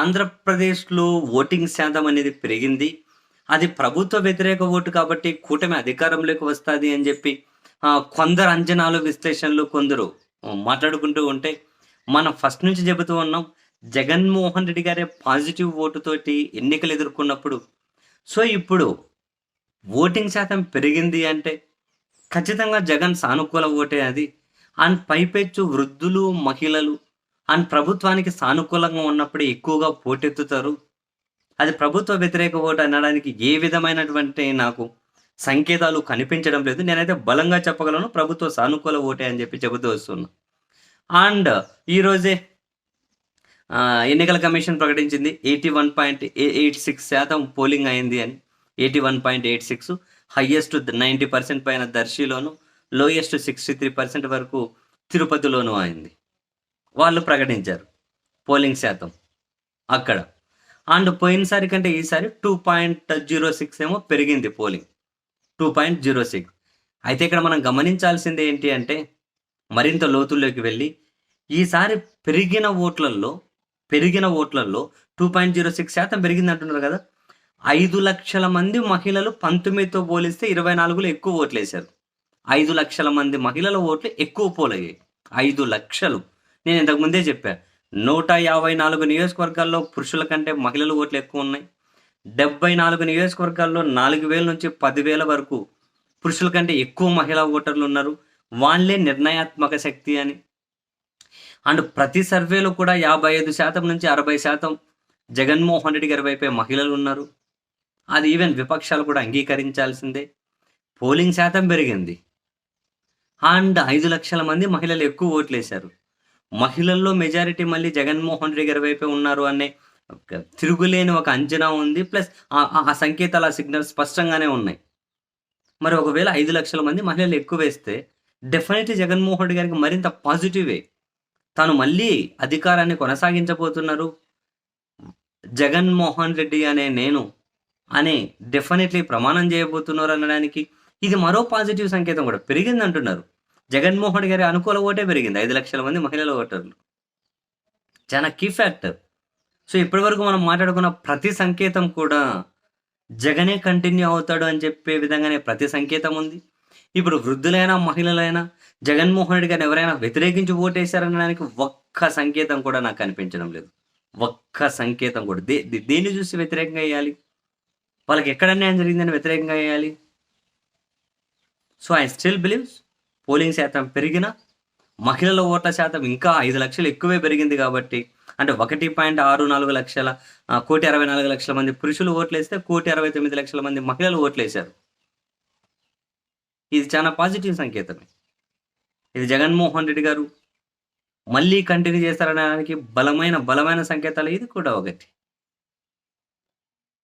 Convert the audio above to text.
ఆంధ్రప్రదేశ్‌లో ఓటింగ్ శాతం అనేది పెరిగింది. అది ప్రభుత్వ వ్యతిరేక ఓటు కాబట్టి కూటమి అధికారంలోకి వస్తుంది అని చెప్పి కొందరు అంచనాలు, విశ్లేషణలు కొందరు మాట్లాడుకుంటూ ఉంటే, మనం ఫస్ట్ నుంచి చెబుతూ ఉన్నాం. జగన్మోహన్ రెడ్డి గారే పాజిటివ్ ఓటుతోటి ఎన్నికలు ఎదుర్కొన్నప్పుడు, సో ఇప్పుడు ఓటింగ్ శాతం పెరిగింది అంటే, ఖచ్చితంగా జగన్ సానుకూల ఓటే అది. అండ్ పైపెచ్చు వృద్ధులు, మహిళలు అండ్ ప్రభుత్వానికి సానుకూలంగా ఉన్నప్పుడే ఎక్కువగా పోటెత్తుతారు. అది ప్రభుత్వ వ్యతిరేక ఓటు అనడానికి ఏ విధమైనటువంటి నాకు సంకేతాలు కనిపించడం లేదు. నేనైతే బలంగా చెప్పగలను ప్రభుత్వ సానుకూల ఓటే అని చెప్పి చెబుతూ వస్తున్నా. అండ్ ఈరోజే ఎన్నికల కమిషన్ ప్రకటించింది 81.86% పోలింగ్ అయింది అని. Eighty one point eight six highest ninety percent పైన దర్శిలోను, లోయెస్ట్ 63% వరకు తిరుపతిలోను అయింది. వాళ్ళు ప్రకటించారు. పోలింగ్ శాతం అక్కడ. అండ్ పోయినసారి కంటే ఈసారి 2.06 ఏమో పెరిగింది పోలింగ్. 2.06 అయితే ఇక్కడ మనం గమనించాల్సింది ఏంటి అంటే, మరింత లోతుల్లోకి వెళ్ళి ఈసారి పెరిగిన ఓట్లల్లో, పెరిగిన ఓట్లల్లో 2.06% పెరిగిందంటున్నారు గదా! 5,00,000 మంది మహిళలు 19తో పోలిస్తే 24లో ఎక్కువ ఓట్లేశారు. 5,00,000 మంది మహిళల ఓట్లు ఎక్కువ పోలయ్యాయి. ఐదు లక్షలు నేను ఇంతకు ముందే చెప్పా. 154 నియోజకవర్గాల్లో పురుషుల కంటే మహిళలు ఓట్లు ఎక్కువ ఉన్నాయి డెబ్బై నాలుగు నియోజకవర్గాల్లో 4,000 నుంచి పదివేల వరకు పురుషుల కంటే ఎక్కువ మహిళా ఓటర్లు ఉన్నారు వాళ్ళే నిర్ణయాత్మక శక్తి అని. అండ్ ప్రతి సర్వేలో కూడా 55% నుంచి 60% జగన్మోహన్ రెడ్డి గారి వైపే మహిళలున్నారు. అది ఈవెన్ విపక్షాలు కూడా అంగీకరించాల్సిందే. పోలింగ్ శాతం పెరిగింది. అండ్ ఐదు లక్షల మంది మహిళలు ఎక్కువ ఓట్లేశారు. మహిళల్లో మెజారిటీ మళ్ళీ జగన్మోహన్ రెడ్డి గారి వైపే ఉన్నారు అనే తిరుగులేని ఒక అంచనా ఉంది. ప్లస్ ఆ సంకేతాలు, ఆ సిగ్నల్స్ స్పష్టంగానే ఉన్నాయి. మరి ఒకవేళ ఐదు లక్షల మంది మహిళలు ఎక్కువేస్తే డెఫినెట్‌లీ జగన్మోహన్ రెడ్డి గారికి మరింత పాజిటివే. తాను మళ్ళీ అధికారాన్ని కొనసాగించబోతున్నారు. జగన్మోహన్ రెడ్డి అనే నేను అనే డెఫినెట్‌లీ ప్రమాణం చేయబోతున్నారు అనడానికి ఇది మరో పాజిటివ్ సంకేతం కూడా. పెరిగింది అంటున్నారు జగన్మోహన్ గారి అనుకూల ఓటే పెరిగింది. ఐదు లక్షల మంది మహిళల ఓటర్లు. చాలా కీ ఫ్యాక్టర్. సో ఇప్పటివరకు మనం మాట్లాడుకున్న ప్రతి సంకేతం కూడా జగనే కంటిన్యూ అవుతాడు అని చెప్పే విధంగానే ప్రతి సంకేతం ఉంది. ఇప్పుడు వృద్ధులైనా, మహిళలైనా జగన్మోహన్ రెడ్డి గారిని ఎవరైనా వ్యతిరేకించి ఓటేశారనడానికి ఒక్క సంకేతం కూడా నాకు కనిపించడం లేదు. ఒక్క సంకేతం కూడా. దే దేన్ని చూసి వ్యతిరేకంగా వేయాలి వాళ్ళకి ఎక్కడ అన్యాయం జరిగిందని వ్యతిరేకంగా వేయాలి so I still believes polling శాతం పెరిగిన మహిళల ఓట్ల శాతం ఇంకా ఐదు లక్షలు ఎక్కువే పెరిగింది కాబట్టి అంటే 1.64 లక్షల కోటి అరవై నాలుగు లక్షల మంది పురుషులు ఓట్లేస్తే 1,69,00,000 మంది మహిళలు ఓట్లేశారు. ఇది చాలా పాజిటివ్ సంకేతమే. ఇది జగన్మోహన్ రెడ్డి గారు మళ్ళీ కంటిన్యూ చేస్తారనడానికి బలమైన, బలమైన సంకేతాలు ఇది కూడా ఒకటి.